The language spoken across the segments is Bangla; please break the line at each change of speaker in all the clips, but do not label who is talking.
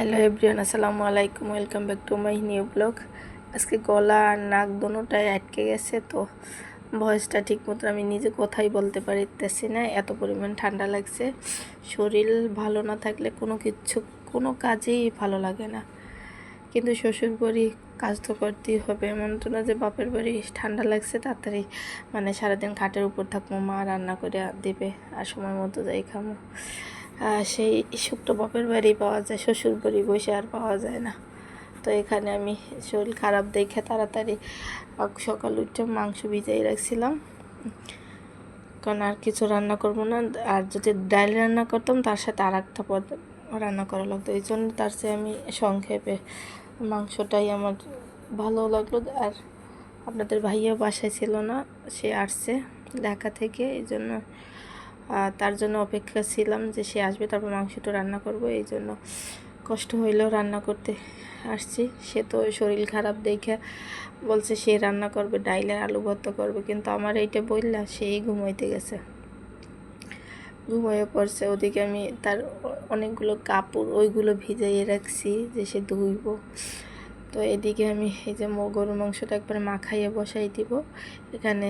হ্যালো এভরিওয়ান আসসালামু আলাইকুম welcome back to my new blog আজকে গলা আর নাক দোনোটাই আটকে গেছে, তো ভয়েসটা ঠিক মতো আমি নিজে কথাই বলতে পারিতেছি না, এত পরিমাণ ঠান্ডা লাগছে। শরীর ভালো না থাকলে কোনো কিছু, কোনো কাজেই ভালো লাগে না। কিন্তু শ্বশুর বাড়ি কাজ তো করতেই হবে, এমন তো না যে বাপের বাড়ি ঠান্ডা লাগছে, তাড়াতাড়ি মানে সারাদিন খাটের উপর থাকব, মা রান্না করে দেবে, আর সময় মতো যাই খামো। সেই সুখটা বাপের বাড়ি পাওয়া যায়, শ্বশুর বাড়ি বসে আর পাওয়া যায় না। তো এখানে আমি শরীর খারাপ দেখে তাড়াতাড়ি সকাল উঠে মাংস ভিজাই রাখছিলাম। কারণ আর কিছু রান্না করব না। আর যদি ডাল রান্না করতাম, তার সাথে আর একটা পদ রান্না করা লাগতো। এই জন্য তার চেয়ে আমি সংক্ষেপে মাংসটাই আমার ভালো লাগল। আর আপনাদের ভাইয়া বাসায় ছিল না, সে আসছে ঢাকা থেকে। এই জন্য তার জন্য অপেক্ষা ছিলাম যে সে আসবে, তারপর মাংসটা রান্না করব। এই জন্য কষ্ট হইলেও রান্না করতে আসছি। সে তো শরীর খারাপ দেখে বলছে সে রান্না করবে, ডাইলের আলু ভর্তা করবে, কিন্তু আমার এইটা বললা সেই ঘুমাইতে গেছে। ঘুমিয়ে পড়ছে, ওদিকে আমি তার অনেকগুলো কাপড় ওইগুলো ভিজাইয়ে রাখছি যে সে ধুইব। তো এদিকে আমি এই যে গরুর মাংসটা একবারে মাখাইয়ে বসাই দিব। এখানে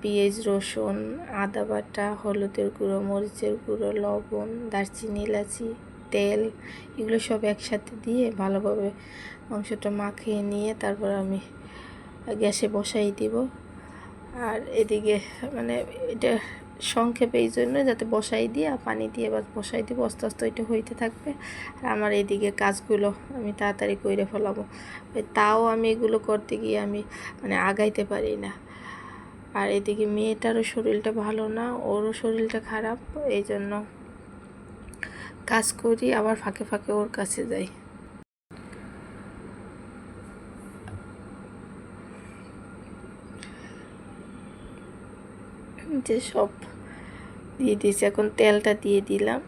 পেঁয়াজ, রসুন, আদা বাটা, হলুদের গুঁড়ো, মরিচের গুঁড়ো, লবণ, দারচিনি, এলাচি, তেল, এগুলো সব একসাথে দিয়ে ভালোভাবে মাংসটা মাখিয়ে নিয়ে তারপর আমি গ্যাসে বসাই দিব। আর এদিকে মানে এটা সংক্ষেপে এই জন্য যাতে বসাই দিয়ে পানি দিয়ে বা বসাই দিব, আস্তে আস্তে ওইটা হইতে থাকবে। আর আমার এদিকে কাজগুলো আমি তাড়াতাড়ি করে ফেলাবো। তাও আমি এগুলো করতে গিয়ে আমি মানে আগাইতে পারি না। আর এদিকে মেয়েটারও শরীরটা ভালো না, ওরও শরীরটা খারাপ এই জন্য কাজ করি, আবার ফাঁকে ফাঁকে ওর কাছে যাই। যে সব দিয়ে দিয়েছি, এখন তেলটা দিয়ে দিলাম।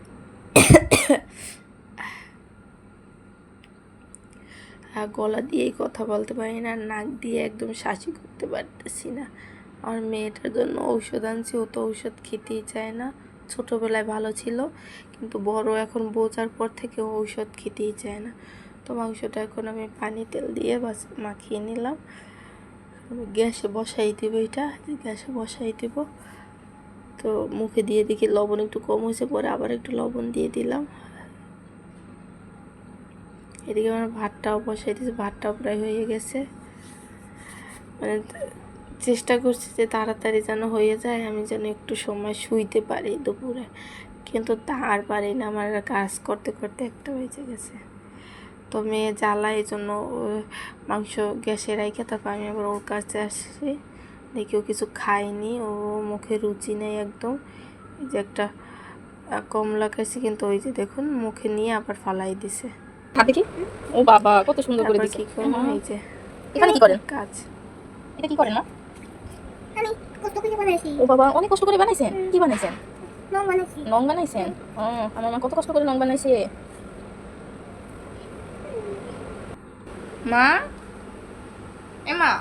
আর গলা দিয়েই কথা বলতে পারি না, নাক দিয়ে একদম শাসি করতে পারতেছি না। আমার মেয়েটার জন্য ঔষধ আনছি, ও তো ঔষধ খেতেই চায় না। ছোটোবেলায় ভালো ছিল, কিন্তু বড় এখন বোঝার পর থেকে ঔষধ খেতেই চায় না। তো মাংসটা এখন আমি পানি তেল দিয়ে বাস, মাখিয়ে নিলাম। গ্যাসে বসাই দিব এটা গ্যাসে বসাই দিব। তো মুখে দিয়ে দেখি লবণ একটু কম হয়েছে, পরে আবার একটু লবণ দিয়ে দিলাম। এদিকে আমার ভাতটাও বসাই দিয়েছি, ভাতটাও প্রায় হয়ে গেছে। মানে চেষ্টা করছি যে তাড়াতাড়ি যেন হয়ে যায় আমি যেন একটু সময় শুইতে পারি দুপুরে। কিন্তু তার পারি না আমার কাজ করতে করতে একটা বেজে গেছে। তো মেয়ে জ্বালা এই জন্য ও মাংস গ্যাসে রাখে তারপর আমি আবার ওর কাছে আসছি। দেখি ও কিছু খায়নি ও মুখে রুচি নেই একদম। এই যে একটা কমলা খাইছি কিন্তু ওই যে দেখুন মুখে নিয়ে আবার ফালাই দিছে।
ও বাবা কত সুন্দর করে দিছে।
এই যে
এখানে কি করেন?
কাজ।
এটা কি করেন না
কষ্ট করে বানাইছি?
ও বাবা অনেক কষ্ট করে বানাইছেন? কি বানাইছেন?
নং বানাইছি।
নং বানাইছেন? ও আমার মা কত কষ্ট করে নং বানাইছে।
মা? এ মা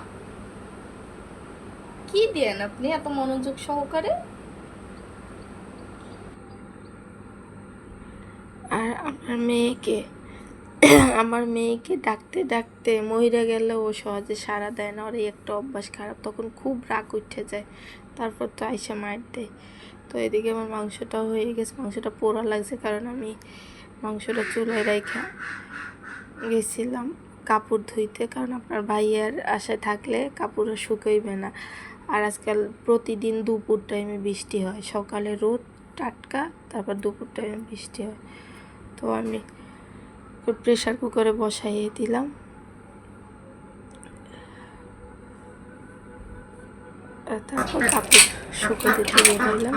কি দেন আপনি এত মনোযোগ সহকারে? আর আমার মেয়েকে আমার মেয়েকে ডাকতে ডাকতে মহিরা গেলে ও সহজে সাড়া দেয় না। ওর এই একটা অভ্যাস খারাপ, তখন খুব রাগ উঠে যায়। তারপর তো আইসা মার দেয়। তো এদিকে আমার মাংসটা হয়ে গেছে। মাংসটা পোড়া লাগছে কারণ আমি মাংসটা চুলায় রেখে গেছিলাম কাপড় ধুইতে। কারণ আপনার ভাইয়ের আশায় থাকলে কাপড়ও শুকাইবে না। আর আজকাল প্রতিদিন দুপুর টাইমে বৃষ্টি হয়। সকালে রোদ, টাটকা, তারপর দুপুর টাইমে বৃষ্টি হয়। তো আমি প্রেশার কুকারে বসাইয়ে দিলাম। তারপর কাপড় শুকাতে দিয়ে দিলাম।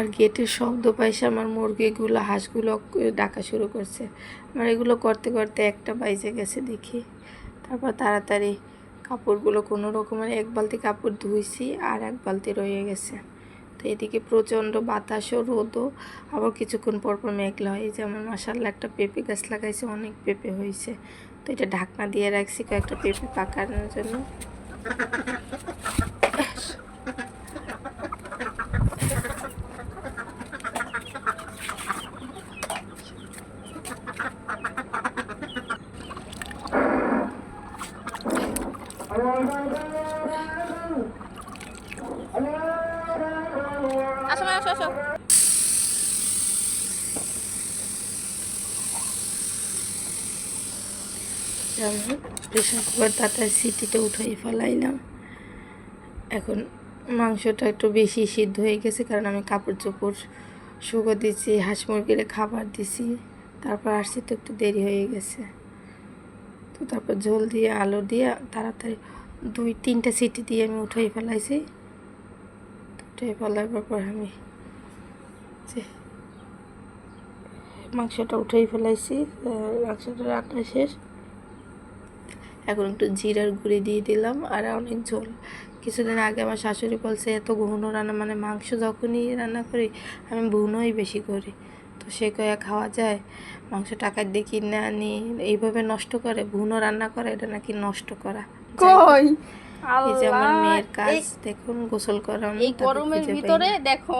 আমার গেটের শব্দ পাইছে, আমার মুরগিগুলো, হাঁসগুলো ডাকা শুরু করছে। আমার এগুলো করতে করতে একটা বাইজে গেছে দেখি। তারপর তাড়াতাড়ি কাপড়গুলো কোনো রকমের এক বালতি কাপড় ধুইছি আর এক বালতি রয়ে গেছে। তো এদিকে প্রচণ্ড বাতাসও, রোদও, আবার কিছুক্ষণ পর পর মেঘলা হয় যে আমার মাসাল্লাহ একটা পেঁপে গাছ লাগাইছে, অনেক পেঁপে হয়েছে তো এটা ঢাকনা দিয়ে রাখছি কয়েকটা পেঁপে পাকানোর জন্য।
আসো
প্রেশার কুকার তাতার সিটিতে উঠাই ফেলাইলাম। এখন মাংসটা একটু বেশি সিদ্ধ হয়ে গেছে, কারণ আমি কাপড় চোপড় শুকো দিছি, হাঁস মুরগির খাবার দিছি। তারপর আসছি তো একটু দেরি হয়ে গেছে। তো তারপর ঝোল দিয়ে, আলু দিয়ে তাড়াতাড়ি দুই, তিনটা সিটি দিয়ে আমি উঠাই ফেলাইছি। উঠাই ফেলার পর আমি যে মাংসটা উঠাই ফেলাইছি মাংসটা রান্না শেষ। এখন একটু জিরার গুঁড়ি দিয়ে দিলাম আর অনেক ঝোল। কিছুদিন আগে আমার শাশুড়ি বলছে এত ঘুনো রান্না মানে মাংস যখনই রান্না করি আমি ভুনোই বেশি করি। তো সে কয়া খাওয়া যায়? মাংস টাকা দিয়ে কিনে আনি এইভাবে নষ্ট করে ভুনো রান্না করে এটা নাকি নষ্ট করা?
কই?
এই যে আমার মেয়ের কাজ দেখুন গোসল করা
এই গরমের ভিতরে দেখো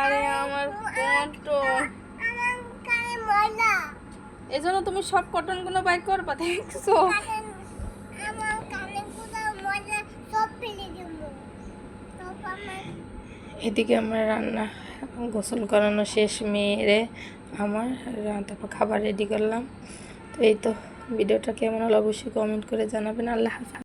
আরে আমার কন্টো
আমার কানে ময়লা।
এজন্য তুমি সব কটনগুলো বাইর করবা দেখছ?
এদিকে আমার রান্না গোসল করানো শেষ মেয়েরে আমার তারপর খাবার রেডি করলাম। তো এই তো ভিডিওটা কেমন হলো অবশ্যই কমেন্ট করে জানাবেন। আল্লাহ হাফেজ।